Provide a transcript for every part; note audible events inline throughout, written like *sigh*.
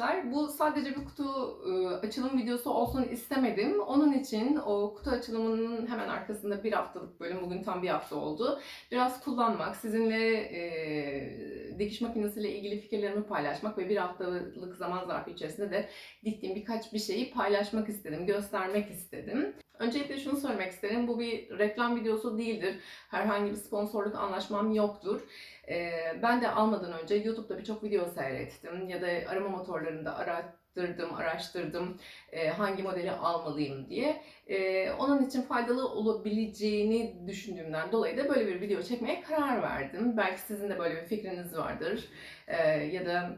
arkadaşlar. Bu sadece bir kutu e, açılım videosu olsun istemedim. Onun için o kutu açılımının hemen arkasında bir haftalık bölüm, bugün tam bir hafta oldu. Biraz kullanmak, sizinle e, dikiş makinesiyle ilgili fikirlerimi paylaşmak ve bir haftalık zaman zarfı içerisinde de diktiğim birkaç bir şeyi paylaşmak istedim, göstermek istedim. Öncelikle şunu söylemek isterim. Bu bir reklam videosu değildir. Herhangi bir sponsorluk anlaşmam yoktur. Ee, ben de almadan önce YouTube'da birçok video seyrettim ya da arama motorlarında arattırdım, araştırdım e, hangi modeli almalıyım diye. E, onun için faydalı olabileceğini düşündüğümden dolayı da böyle bir video çekmeye karar verdim. Belki sizin de böyle bir fikriniz vardır e, ya da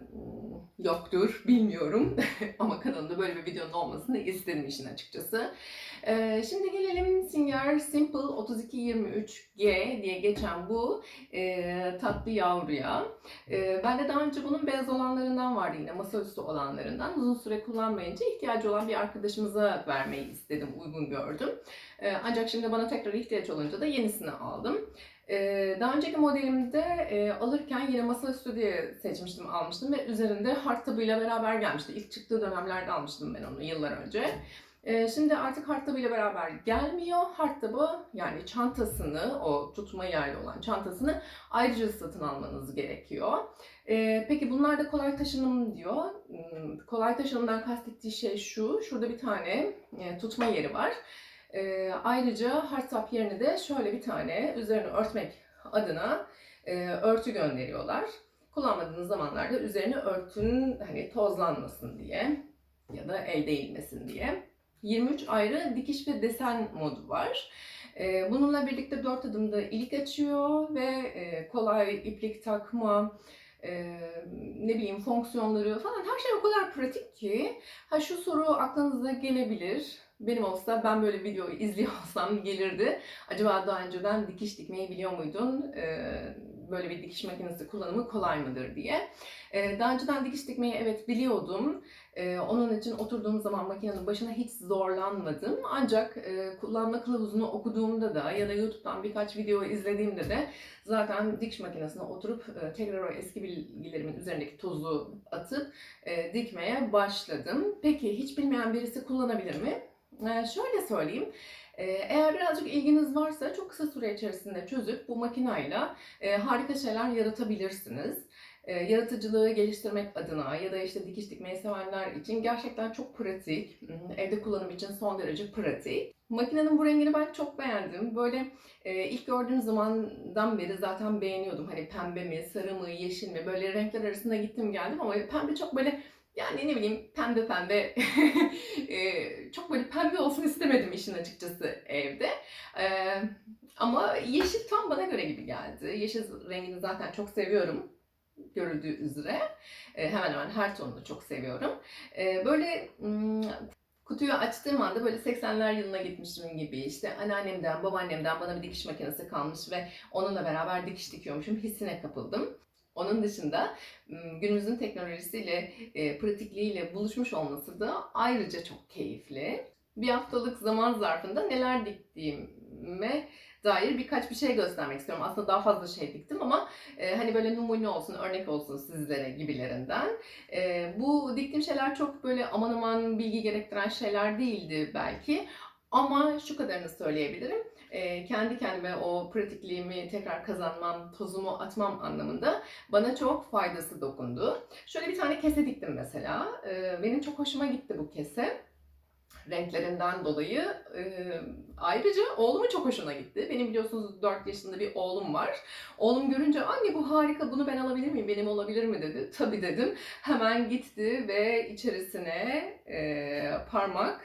yoktur bilmiyorum *laughs* ama kanalımda böyle bir videonun olmasını istedim işin açıkçası. E, şimdi gelelim Singer Simple 3223G diye geçen bu e, tatlı yavruya. E, ben de daha önce bunun beyaz olanlarından vardı yine masaüstü olanlarından. Uzun süre kullanmayınca ihtiyacı olan bir arkadaşımıza vermeyi istedim, uygun gördüm. E, ancak şimdi bana tekrar ihtiyaç olunca da yenisini aldım. E, daha önceki modelimde e, alırken yine masaüstü diye seçmiştim, almıştım ve üzerinde hard tabıyla beraber gelmişti. İlk çıktığı dönemlerde almıştım ben onu yıllar önce. Ee, Şimdi artık hardtabıyla beraber gelmiyor. Hardtabı yani çantasını, o tutma yerli olan çantasını ayrıca satın almanız gerekiyor. Ee, Peki bunlar da kolay taşınım diyor. Hmm, Kolay taşınımdan kastettiği şey şu. Şurada bir tane e, tutma yeri var. Ee, Ayrıca hardtop yerine de şöyle bir tane üzerine örtmek adına e, örtü gönderiyorlar. Kullanmadığınız zamanlarda üzerine örtünün hani tozlanmasın diye ya da el değilmesin diye. 23 ayrı dikiş ve desen modu var. Ee, Bununla birlikte 4 adımda ilik açıyor ve e, kolay iplik takma, e, ne bileyim fonksiyonları falan her şey o kadar pratik ki. Ha şu soru aklınıza gelebilir. Benim olsa ben böyle videoyu *laughs* izliyor olsam gelirdi. Acaba daha önceden dikiş dikmeyi biliyor muydun? Ee, Böyle bir dikiş makinesi kullanımı kolay mıdır diye. Ee, Daha önceden dikiş dikmeyi evet biliyordum. Ee, onun için oturduğum zaman makinenin başına hiç zorlanmadım. Ancak e, kullanma kılavuzunu okuduğumda da ya da YouTube'dan birkaç video izlediğimde de zaten dikiş makinesine oturup e, tekrar o eski bilgilerimin üzerindeki tozu atıp e, dikmeye başladım. Peki hiç bilmeyen birisi kullanabilir mi? E, şöyle söyleyeyim. E, Eğer birazcık ilginiz varsa çok kısa süre içerisinde çözüp bu makinayla e, harika şeyler yaratabilirsiniz yaratıcılığı geliştirmek adına ya da işte dikiş dikmeyi sevenler için gerçekten çok pratik. Evde kullanım için son derece pratik. Makinenin bu rengini ben çok beğendim. Böyle e, ilk gördüğüm zamandan beri zaten beğeniyordum. Hani pembe mi, sarı mı, yeşil mi böyle renkler arasında gittim geldim ama pembe çok böyle yani ne bileyim pembe pembe *laughs* e, çok böyle pembe olsun istemedim işin açıkçası evde. E, ama yeşil tam bana göre gibi geldi. Yeşil rengini zaten çok seviyorum görüldüğü üzere. E, hemen hemen her tonunu çok seviyorum. E, böyle kutuyu açtığım anda böyle 80'ler yılına gitmişim gibi işte anneannemden, babaannemden bana bir dikiş makinesi kalmış ve onunla beraber dikiş dikiyormuşum hissine kapıldım. Onun dışında günümüzün teknolojisiyle, e, pratikliğiyle buluşmuş olması da ayrıca çok keyifli. Bir haftalık zaman zarfında neler diktiğime dair birkaç bir şey göstermek istiyorum. Aslında daha fazla şey diktim ama e, hani böyle numune olsun, örnek olsun sizlere gibilerinden. E, bu diktiğim şeyler çok böyle aman aman bilgi gerektiren şeyler değildi belki. Ama şu kadarını söyleyebilirim. E, kendi kendime o pratikliğimi tekrar kazanmam, tozumu atmam anlamında bana çok faydası dokundu. Şöyle bir tane kese diktim mesela. E, benim çok hoşuma gitti bu kese renklerinden dolayı. Ee, ayrıca oğlumun çok hoşuna gitti. Benim biliyorsunuz 4 yaşında bir oğlum var. Oğlum görünce anne bu harika bunu ben alabilir miyim benim olabilir mi dedi. Tabii dedim. Hemen gitti ve içerisine e, parmak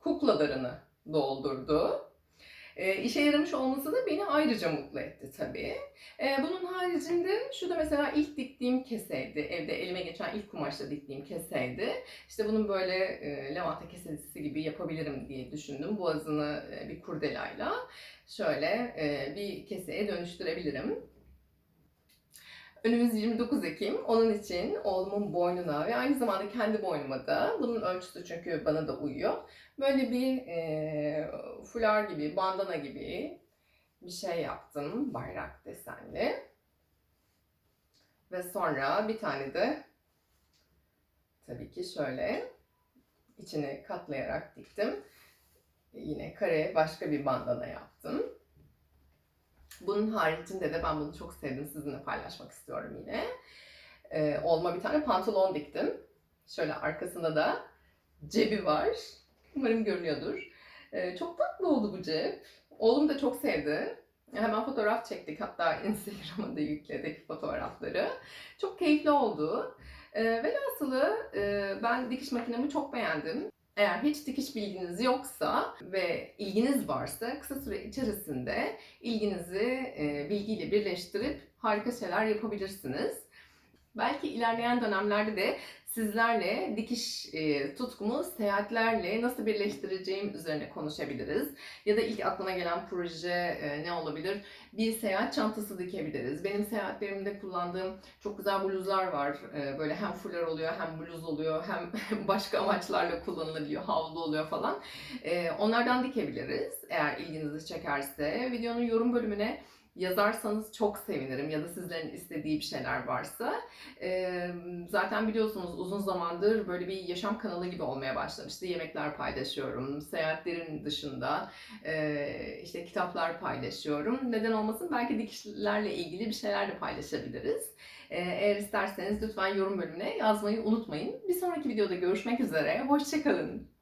kuklalarını doldurdu. E, işe yaramış olması da beni ayrıca mutlu etti tabii. E, bunun haricinde şu da mesela ilk diktiğim keseydi. Evde elime geçen ilk kumaşla diktiğim keseydi. İşte bunun böyle e, lavanta kesesi gibi yapabilirim diye düşündüm. Boğazını e, bir kurdelayla şöyle e, bir keseye dönüştürebilirim. Önümüz 29 Ekim. Onun için oğlumun boynuna ve aynı zamanda kendi boynuma da bunun ölçüsü çünkü bana da uyuyor. Böyle bir e, fular gibi, bandana gibi bir şey yaptım. Bayrak desenli. Ve sonra bir tane de tabii ki şöyle içini katlayarak diktim. Yine kare başka bir bandana yaptım. Bunun haricinde de ben bunu çok sevdim. Sizinle paylaşmak istiyorum yine. Ee, olma bir tane pantolon diktim. Şöyle arkasında da cebi var. Umarım görünüyordur. Ee, çok tatlı oldu bu cep. Oğlum da çok sevdi. Hemen fotoğraf çektik. Hatta *laughs* Instagram'a da yükledik fotoğrafları. Çok keyifli oldu. Ee, velhasılı e, ben dikiş makinemi çok beğendim. Eğer hiç dikiş bilginiz yoksa ve ilginiz varsa kısa süre içerisinde ilginizi bilgiyle birleştirip harika şeyler yapabilirsiniz. Belki ilerleyen dönemlerde de sizlerle dikiş e, tutkumu seyahatlerle nasıl birleştireceğim üzerine konuşabiliriz. Ya da ilk aklıma gelen proje e, ne olabilir? Bir seyahat çantası dikebiliriz. Benim seyahatlerimde kullandığım çok güzel bluzlar var. E, böyle hem fular oluyor hem bluz oluyor hem *laughs* başka amaçlarla kullanılabiliyor. Havlu oluyor falan. E, onlardan dikebiliriz eğer ilginizi çekerse. Videonun yorum bölümüne yazarsanız çok sevinirim ya da sizlerin istediği bir şeyler varsa. Ee, zaten biliyorsunuz uzun zamandır böyle bir yaşam kanalı gibi olmaya başlamıştı. Yemekler paylaşıyorum, seyahatlerin dışında e, işte kitaplar paylaşıyorum. Neden olmasın belki dikişlerle ilgili bir şeyler de paylaşabiliriz. Ee, eğer isterseniz lütfen yorum bölümüne yazmayı unutmayın. Bir sonraki videoda görüşmek üzere. Hoşçakalın.